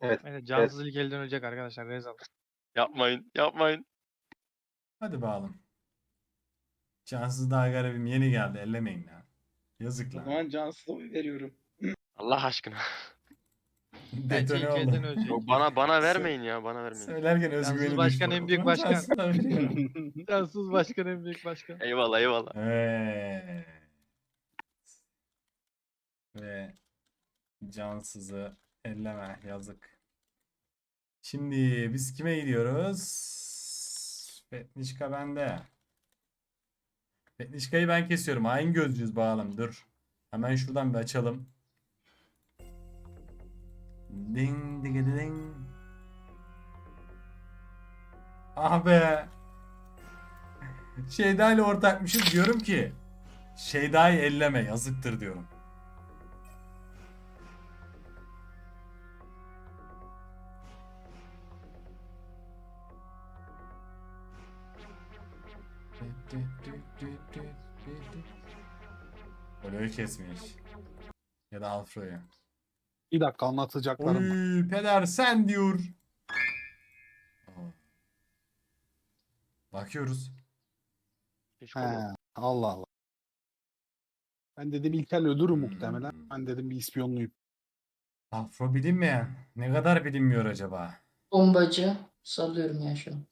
Evet. Evet, cansız ilk elden ölecek arkadaşlar. Rezal. Yapmayın. Yapmayın. Hadi bakalım. Cansız daha garibim yeni geldi. Ellemeyin ya. Yazık O lan. zaman cansıza oy veriyorum. Allah aşkına. Bence ilk Detone elden oldu. ölecek. Yok, bana bana vermeyin ya. Bana vermeyin. Söylerken özgüveni başkan düştü. en büyük başkan. Veriyorum. Cansız başkan en büyük başkan. Eyvallah eyvallah. Evet. Ve cansızı elleme yazık. Şimdi biz kime gidiyoruz? Fetnişka bende. Fetnişka'yı ben kesiyorum. Hain gözcüyüz bağlam. Dur. Hemen şuradan bir açalım. Ding ding ding. Ah be. Şeyda ile ortakmışız diyorum ki Şeyda'yı elleme yazıktır diyorum. Olo'yu kesmiş. Ya da Alfro'yu. Bir dakika anlatacaklarım var. Oy peder sen diyor. Aa. Bakıyoruz. He. Allah Allah. Ben dedim İlkel ölür Hmm. muhtemelen. Ben dedim bir ispiyonluyum. Afro bilinmeyen. Ne kadar bilinmiyor acaba? Bombacı. Sallıyorum ya şu an.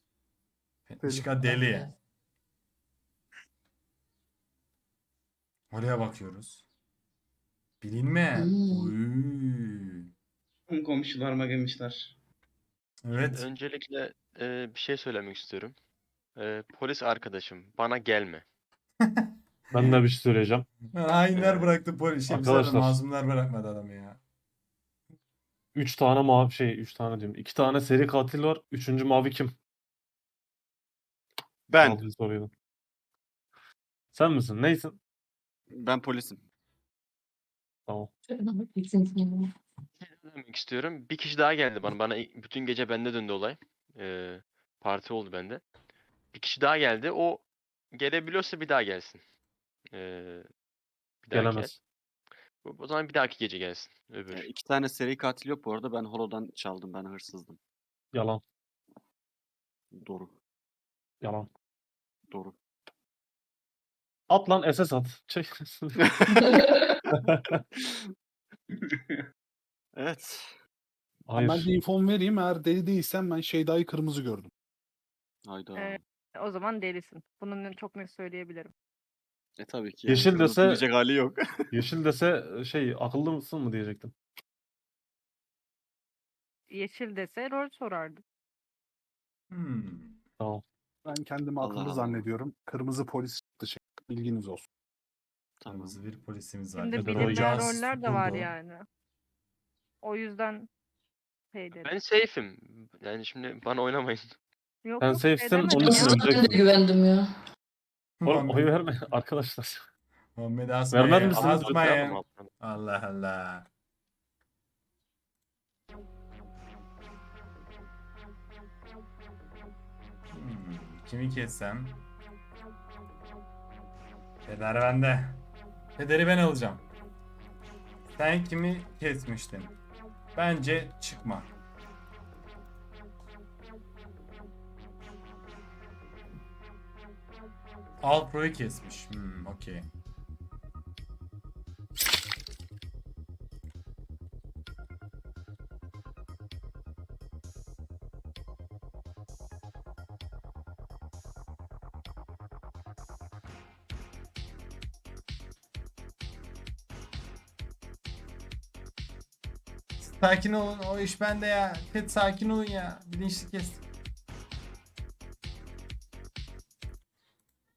Fetnişka deli. Oraya bakıyoruz. Bilinmeyen. Hmm. Oy. Tüm komşularıma gelmişler. Evet. Öncelikle e, bir şey söylemek istiyorum. E, polis arkadaşım bana gelme. Ben de bir şey söyleyeceğim. Hainler Ee, bıraktı polis. Arkadaşlar. masumlar bırakmadı adamı ya. 3 tane mavi şey 3 tane diyorum. 2 tane seri katil var. Üçüncü mavi kim? Ben. Sen misin? Neysin? Ben polisim. Tamam. Ne demek istiyorum? Bir kişi daha geldi bana. Bana bütün gece bende döndü olay. E, parti oldu bende. Bir kişi daha geldi. O gelebiliyorsa bir daha gelsin. E, bir daha Gelemez. gel. O o zaman bir dahaki gece gelsin. Öbür. Ee, iki tane seri katil yok bu arada. Ben holodan çaldım. Ben hırsızdım. Yalan. Doğru. Yalan. Doğru. At lan SS at. Çek. Evet. Hayır. Ben de infom vereyim. Eğer deli değilsem ben Şeyda'yı kırmızı gördüm. Hayda. Evet. O zaman delisin. Bunu çok net söyleyebilirim. E tabii ki. Yeşil dese- bilecek hali yok. Yeşil dese şey akıllı mısın mı diyecektim. Yeşil dese rol sorardı. Hmm. Tamam. Ben kendimi Allah akıllı Allah. zannediyorum. Kırmızı polis çıktı şey. Bilginiz olsun. tamam. Kırmızı bir polisimiz var. Şimdi bilinmeyen casus roller de var yani. O yüzden şey dedim. Ben safe'im. Yani şimdi bana oynamayın. Yok Sen yok şey safe'sin, demedim onun ya. için Cansız'a ben de öleceksin. güvendim ya. Oğlum oy verme arkadaşlar. Muhammed asmayın. Vermez misiniz? Asmayın. Tamam, Allah Allah. Kimi kessem? Peder bende. Pederi ben alacağım. Sen kimi kesmiştin? Bence çıkma. Alpro'yu kesmiş. Hmm, okey. Sakin olun. O iş bende ya. Ted sakin olun ya. Bilinçli kestik.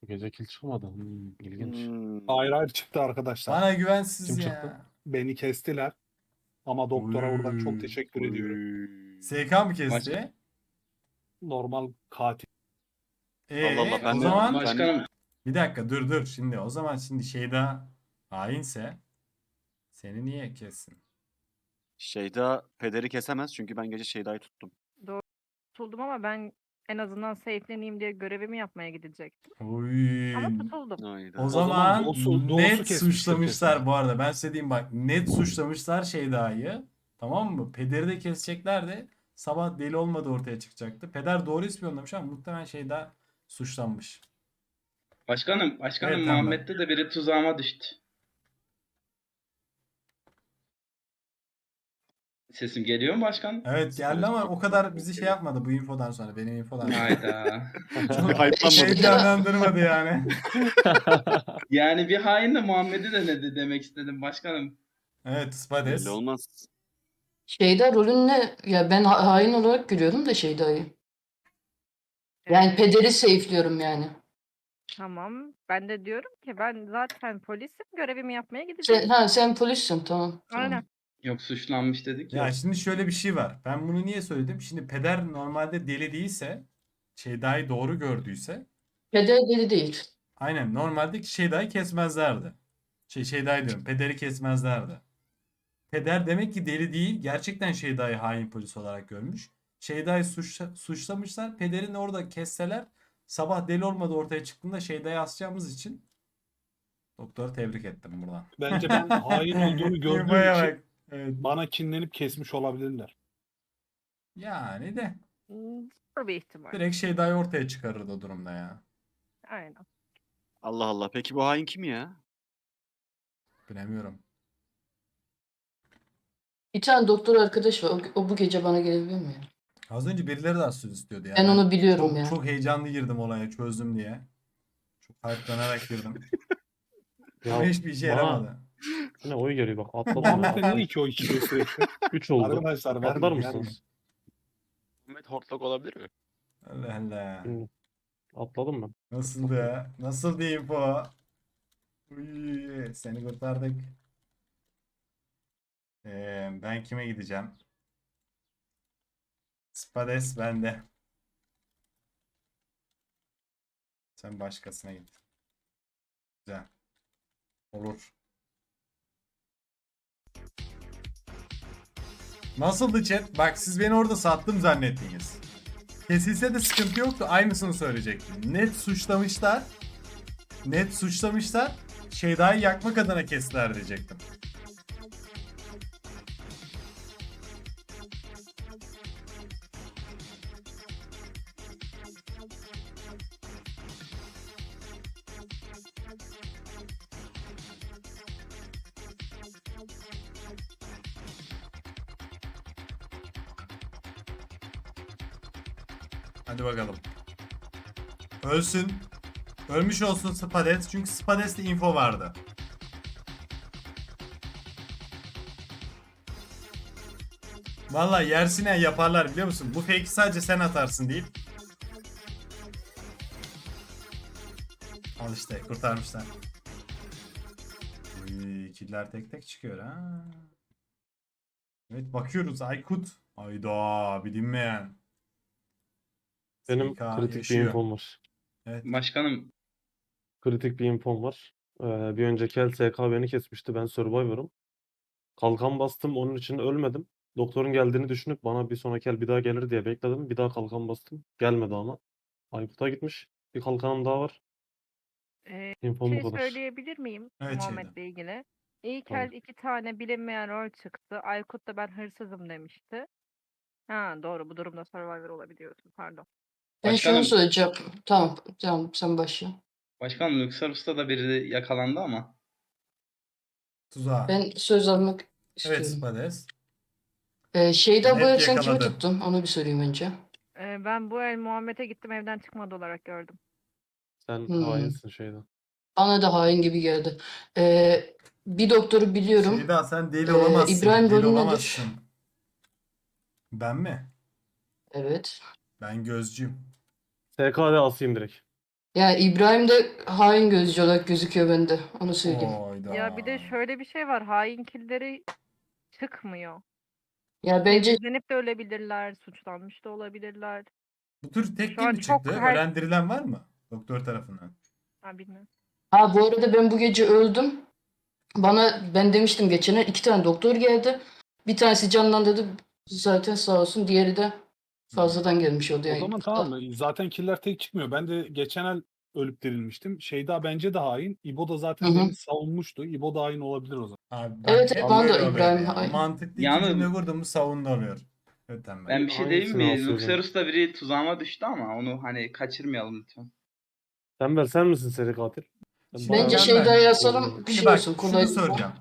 Bu gece kill çıkmadı. Hmm, ilginç. Hmm. Hayır hayır çıktı arkadaşlar. Bana güvensiz Kim ya. çıktı? Beni kestiler. Ama doktora buradan Oy, çok teşekkür ediyorum. Oy. SK mı kesti? Normal katil. Ee, Allah Allah, ben o de- zaman Başkanım bir dakika dur dur şimdi o zaman şimdi şeyda hainse seni niye kessin? Şeyda pederi kesemez çünkü ben gece Şeyda'yı tuttum. Tutuldum ama ben en azından safe'leneyim diye görevimi yapmaya gidecektim. Oy. Ama tutuldum. Hayda. O zaman zaman doğusu- doğusu net kesmiştir suçlamışlar kesin. bu arada. Ben size diyeyim bak net suçlamışlar Şeyda'yı. Tamam mı? Pederi de keseceklerdi. Sabah deli olmadı ortaya çıkacaktı. Peder doğru ispiyonlamış ama muhtemelen şey daha suçlanmış. Başkanım, başkanım Evet, tamam. Muhammed'de de biri tuzağıma düştü. Sesim geliyor mu başkan? Evet geldi ama o kadar bizi şey yapmadı bu infodan sonra. Benim infodan sonra. Hayda. Çok Hype'lanmadı. heyecanlandırmadı yani. Yani bir hain de Muhammed'i denedi demek istedim başkanım. Evet Spades. Belli olmaz. Şeyda rolün ne? Ya ben ha- hain olarak görüyorum da Şeyda'yı. Yani pederi safe'liyorum yani. Tamam. Ben de diyorum ki ben zaten polisim. Görevimi yapmaya gideceğim. Sen, ha sen polissin tamam. tamam. Aynen. Yok suçlanmış dedik ya. Ya şimdi şöyle bir şey var. Ben bunu niye söyledim? Şimdi peder normalde deli değilse, Şeyda'yı doğru gördüyse, Peder deli değil. aynen normalde Şeyda'yı kesmezlerdi. Şey Şeyda'yı diyorum, pederi kesmezlerdi. Peder demek ki deli değil, gerçekten Şeyda'yı hain polis olarak görmüş. Şeyda'yı suçla- suçlamışlar. Pederin orada kesseler, sabah deli olmadı ortaya çıktığında Şeyda'yı asacağımız için doktoru tebrik ettim buradan. Bence ben hain olduğumu gördüğüm için bak. Evet. bana kinlenip kesmiş olabilirler. Yani de Hmm, Zor bir ihtimal. direkt Şeyda'yı ortaya çıkarırdı o durumda ya. Aynen. Allah Allah. Peki bu hain kim ya? Bilemiyorum. Bir tane doktor arkadaş var. O, o bu gece bana gelebilir mi? ya? Az önce birileri de söz istiyordu ya. Ben onu biliyorum çok, ya. çok heyecanlı girdim olaya çözdüm diye. Çok hype'lanarak girdim. Ya Ama hiçbir işe bana- yaramadı. Ne oy geliyor bak atladım ya. niye iki o içiyor sürekli? 3 oldu. Arkadaşlar Atlar vermeyin, mısınız? vermeyin. Muhammed hortlak olabilir mi? Allah Allah. Bilmiyorum. Atladım ben. Nasıldı ya? Nasıldı info? Uy, seni kurtardık. Ee, ben kime gideceğim? Spades bende. Sen başkasına git. Güzel. Olur. Nasıldı chat? Bak siz beni orada sattım zannettiniz. Kesilse de sıkıntı yoktu. Aynısını söyleyecektim. Net suçlamışlar. Net suçlamışlar. Şeyda'yı yakmak adına kestiler diyecektim. Ölsün. Ölmüş olsun Spades. Çünkü Spades'te info vardı. Vallahi yersine yaparlar biliyor musun? Bu fake'i sadece sen atarsın deyip. Al işte kurtarmışlar. Uy, killer tek tek çıkıyor ha. Evet bakıyoruz Aykut. Ayda bilinmeyen. Benim kritik bir infom var. Evet. Başkanım Kritik bir infom var. Ee, bir önceki el SK beni kesmişti. Ben Survivor'ım. Kalkan bastım. Onun için ölmedim. Doktorun geldiğini düşünüp bana bir sonraki el bir daha gelir diye bekledim. Bir daha kalkan bastım. Gelmedi ama. Aykut'a gitmiş. Bir kalkanım daha var. Ee, İnfom bu şey kadar. söyleyebilir miyim Evet. Muhammed'le ilgili? İlk Tabii. el iki tane bilinmeyen rol çıktı. Aykut da ben hırsızım demişti. Ha doğru bu durumda Survivor olabiliyorsun pardon. Ben Başkanım. şunu söyleyeceğim. Tamam tamam sen başla. Başkanım Luxor Usta da biri yakalandı ama. Tuzağa. Ben söz almak Evet istiyorum. Spades. Ee, Şeyda bu Net el sen kimi yakaladı. tuttun? Onu bir sorayım önce. Ee, ben bu el Muhammed'e gittim evden çıkmadı olarak gördüm. Sen Hmm. hainsin şeyden. Bana da hain gibi geldi. Ee, bir doktoru biliyorum. Şeyda sen deli Ee, olamazsın. İbrahim deli rolü nedir? olamazsın. Ben mi? Evet. Ben gözcüyüm. SK'de asayım direkt. Yani İbrahim de hain gözcü olarak gözüküyor bende. Onu söyleyeyim. Oyda. Ya bir de şöyle bir şey var. Hain killeri çıkmıyor. Ya bence Temizlenip de ölebilirler, suçlanmış da olabilirler. Bu tür tek Şu an mi çok çıktı? her- Ölen dirilen var mı? Doktor tarafından. Ha bilmiyorum. ha bu arada ben bu gece öldüm. Bana ben demiştim geçen ay iki tane doktor geldi. Bir tanesi canlandırdı zaten sağ olsun. Diğeri de fazladan gelmiş oldu O yani. zaman tamam mı? Zaten killer tek çıkmıyor. Ben de geçen el ölüp dirilmiştim. Şeyda bence de hain. İbo da zaten Hı hı. beni savunmuştu. İbo da hain olabilir o zaman. Abi Evet, evet, da böyle oluyor İbrahim ya. Hain. Mantıklı Yalnız- cümle kurdum mu savundu oluyor. Evet tembel. Ben bir şey diyeyim mi? alsaydım? Luxerus'ta biri tuzağıma düştü ama onu hani kaçırmayalım lütfen. Tembel sen misin seri katil? Ben Bence ben- Şeyda'ya ben- yazalım bir Şimdi şey bak olsun. şunu Kolay soracağım.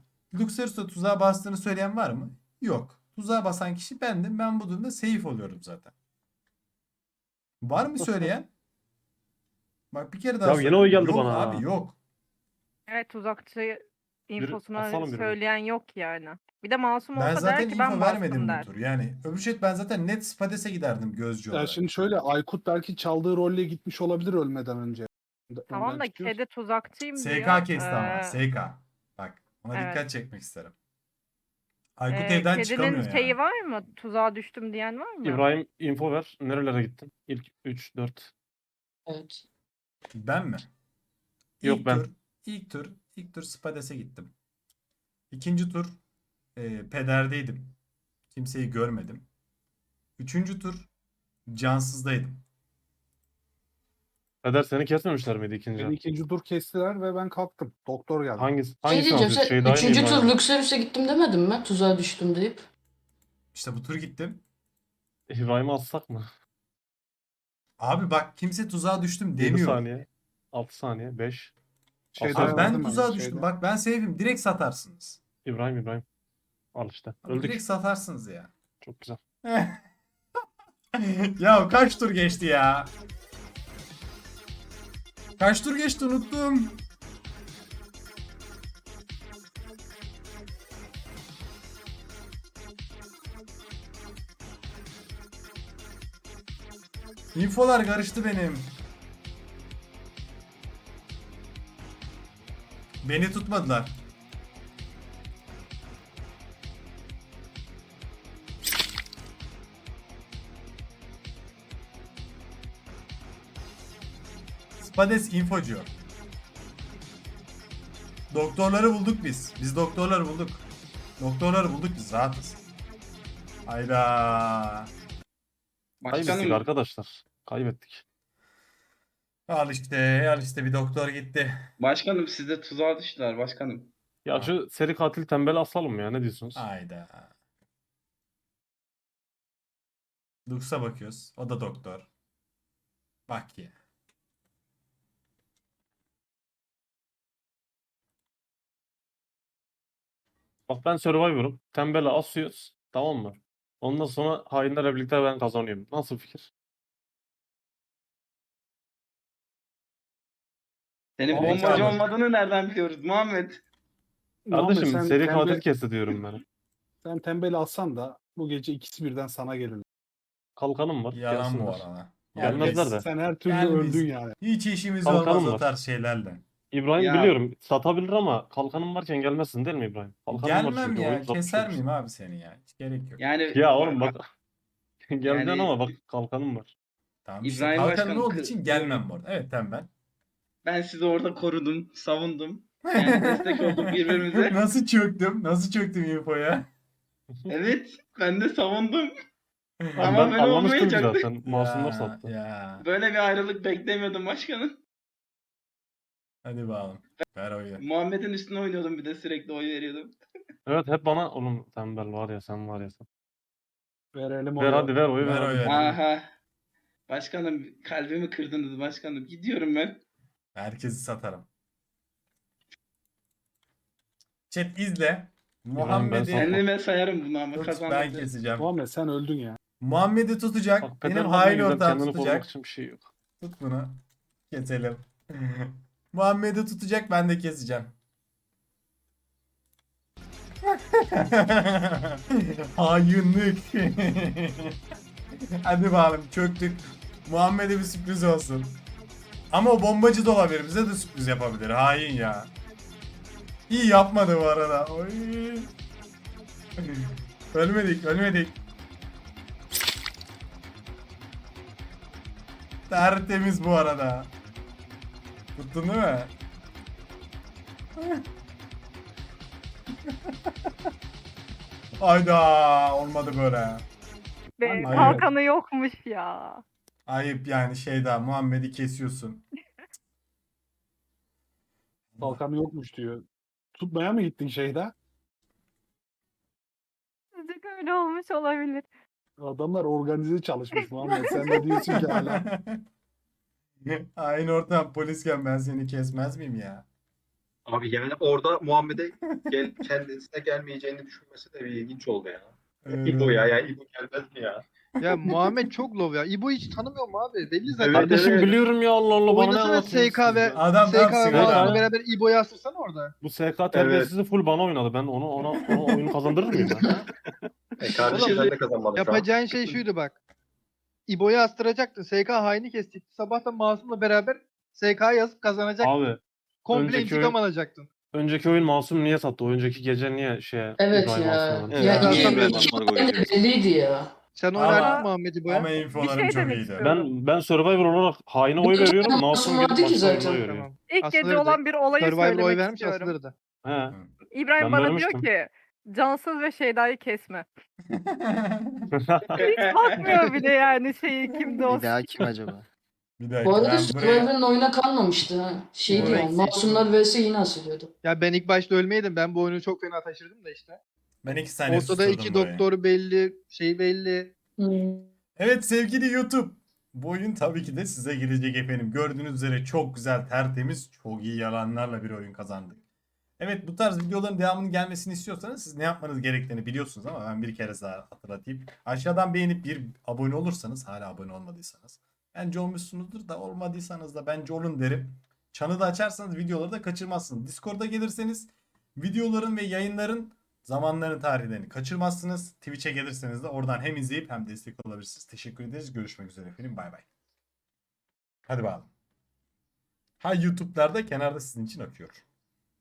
Luxerus'ta tuzağa bastığını söyleyen var mı? Yok. Tuzağa basan kişi bendim. Ben bu durumda safe oluyorum zaten. Var mı söyleyen? Bak bir kere daha Ya yine söyleyeyim. oy geldi yok bana abi ha. yok. Evet tuzakçı infosunu asalım birini. söyleyen yok yani. Bir de masum Ben olsa zaten der ki info ben vermedim bu der. tur. Yani öbür şey ben zaten net Spades'e giderdim gözcü Ya olarak. şimdi şöyle Aykut belki çaldığı rolle gitmiş olabilir ölmeden önce. Tamam Önden da kedi tuzakçıyım diyor. SK kesti ama. Ee, SK. Bak ona evet. dikkat çekmek isterim. Aykut e, evden kedinin çıkamıyor şeyi yani. var mı? Tuzağa düştüm diyen var mı? İbrahim info ver. Nerelere gittin? İlk 3 4. Evet. Ben mi? Yok, İlk ben. Tur, ilk tur, ilk tur Spades'e gittim. İkinci tur e, pederdeydim. Kimseyi görmedim. Üçüncü tur cansızdaydım. Kader seni kesmemişler miydi ikinci? Beni ikinci tur kestiler ve ben kalktım. Doktor geldi. Hangisi? Şey Hangisi diyeceğim sen Şey üçüncü tur. Luxemburg'a gittim demedin mi? Tuzağa düştüm deyip. İşte bu tur gittim. İbrahim'i alsak mı? Abi bak kimse tuzağa düştüm 7 demiyor. saniye. 6 saniye. 5. Şeyda Abi ben tuzağa düştüm. Bak ben safe'im. Direkt satarsınız. İbrahim İbrahim. Al işte. Abi Öldük. Direkt satarsınız ya. Çok güzel. ya kaç tur geçti ya? Kaç tur geçti unuttum. İnfolar karıştı benim. Beni tutmadılar. Spades infocu. Doktorları bulduk biz. Biz doktorları bulduk. Doktorları bulduk biz rahatız. Hayda. Kaybettik Başkanım arkadaşlar. Kaybettik. Al işte, al işte bir doktor gitti. Başkanım size tuzağa düştüler başkanım. Ya şu seri katil tembel asalım mı ya? Ne diyorsunuz? Hayda. Lux'a bakıyoruz. O da doktor. Bak ya. Bak ben Survivor'um. Tembel'e asıyoruz. Tamam mı? Ondan sonra hainlerle birlikte ben kazanıyorum. Nasıl fikir? Senin Abi, bombacı abi. olmadığını nereden biliyoruz Muhammed? Muhammed, Kardeşim sen seri katil kesti diyorum ben. Sen tembel alsan da bu gece ikisi birden sana gelir. Kalkanım var. Yalan bu gelsinler. arada. Gelmezler de. Sen her türlü Gelmeyiz. öldün yani. Hiç işimiz Kalkanım olmaz o var. tarz şeylerle. İbrahim Ya. biliyorum satabilir ama kalkanım varken gelmezsin değil mi İbrahim? Kalkanım var Gelmem çünkü, ya. oyun Keser olursun. miyim abi seni ya? Hiç gerek yok. Yani Ya oğlum bak. Geleceksin Yani- ama bak kalkanım var. Tamam işte İbrahim kalkanın Başkanım olduğu için gelmem bu arada. Evet tembel. ben sizi orada korudum, savundum. Yani destek olduk birbirimize. Nasıl çöktüm? Nasıl çöktüm infoya? Evet, ben de savundum. Ama ben böyle anlamıştım olmayacaktı. zaten. Masumlar Ya, sattı. Ya. Böyle bir ayrılık beklemiyordum başkanım. Hadi bakalım. Ver oyu. Muhammed'in üstüne oynuyordum bir de sürekli oy veriyordum. Evet hep bana oğlum tembel var ya sen var ya sen. Verelim Ver hadi ver oyu ver. Ver oyu. Aha. Başkanım kalbimi kırdınız başkanım. Gidiyorum ben. Herkesi satarım. Chat izle. Muhammed'i. Kendime sayarım bunu ama tut ben kazandım. keseceğim. Muhammed sen öldün ya. Muhammed'i tutacak. Bak benim hain güzel ortağım kendini tutacak. için bir şey yok. Tut bunu. Keselim. Muhammed'i tutacak ben de keseceğim. Hainlik. Hadi bakalım çöktük. Muhammed'e bir sürpriz olsun. Ama o bombacı da olabilir. Bize de sürpriz yapabilir. Hain ya. İyi yapmadı bu arada. Oy. ölmedik, ölmedik. Tertemiz bu arada. Tuttun değil mi? Ayda olmadı böyle. Be, Hayır. kalkanı yokmuş ya. Ayıp yani şey daha Muhammed'i kesiyorsun. Kalkan yokmuş diyor. Tutmaya mı gittin şeyde? Azıcık öyle olmuş olabilir. Adamlar organize çalışmış Muhammed. Sen de diyorsun ki hala. Aynı ortam polisken ben seni kesmez miyim ya? Abi yani orada Muhammed'e gel, kendisine gelmeyeceğini düşünmesi de bir ilginç oldu ya. İbo ya ya İbo gelmez mi ya? Ya Muhammed çok low ya. İbo hiç tanımıyorum abi. Belli zaten. Evet, Kardeşim evet. biliyorum ya Allah Allah bana ne Oynasana anlatıyorsunuz SK ve? Adam tam SK ve sigara. Muhammed'le beraber İbo'yu astırsana orada. Bu SK terbiyesizi full bana oynadı. Ben onu ona, ona oyunu kazandırır mıyım ben? E kardeşim ben de şu an. Yapacağın şey şuydu bak. İbo'yu astıracaktın. SK haini kesecekti. Sabah da Masum'la beraber SK yazıp kazanacaktın. Abi Komple önceki intikam oyun- alacaktın. önceki oyun Masum niye sattı? O önceki gece niye şeye Evet ya. Masum'a? Evet, Ya iki, belliydi ya. Sen Ama- oynardın Muhammed İbo'ya. Ama infolarım şey çok iyiydi. Ben ben Survivor olarak haine oy veriyorum. Masum gelip zaten. oy veriyor. Tamam. İlk gece olan bir olayı Survivor'a oy söylemek vermiş istiyorum. asılırdı. He. İbrahim Ben bana vermiştim. diyor ki Cansız ve Şeyda'yı kesme. Hiç bakmıyor bile yani şeyi kimde o. kim acaba? Bir dakika Bu arada ben buraya... Survivor'ın oyuna kalmamıştı ha. Şeydi Evet. yani. Masumlar vs yine asılıyordu. Ya ben ilk başta ölmeydim. Ben bu oyunu çok fena taşırdım da işte. Ben iki saniye Ortada susturdum iki burayı. doktor belli, şey belli. Hmm. Evet sevgili YouTube. Bu oyun tabii ki de size gelecek efendim. Gördüğünüz üzere çok güzel, tertemiz, çok iyi yalanlarla bir oyun kazandık. Evet bu tarz videoların devamının gelmesini istiyorsanız siz ne yapmanız gerektiğini biliyorsunuz ama ben bir kere daha hatırlatayım. Aşağıdan beğenip bir abone olursanız hala abone olmadıysanız. Bence olmuşsunuzdur da olmadıysanız da bence olun derim. Çanı da açarsanız videoları da kaçırmazsınız. Discord'a gelirseniz videoların ve yayınların zamanların tarihlerini kaçırmazsınız. Twitch'e gelirseniz de oradan hem izleyip hem destek olabilirsiniz. Teşekkür ederiz. Görüşmek üzere efendim. Bay bay. Hadi bakalım. Ha YouTube'larda kenarda sizin için akıyor.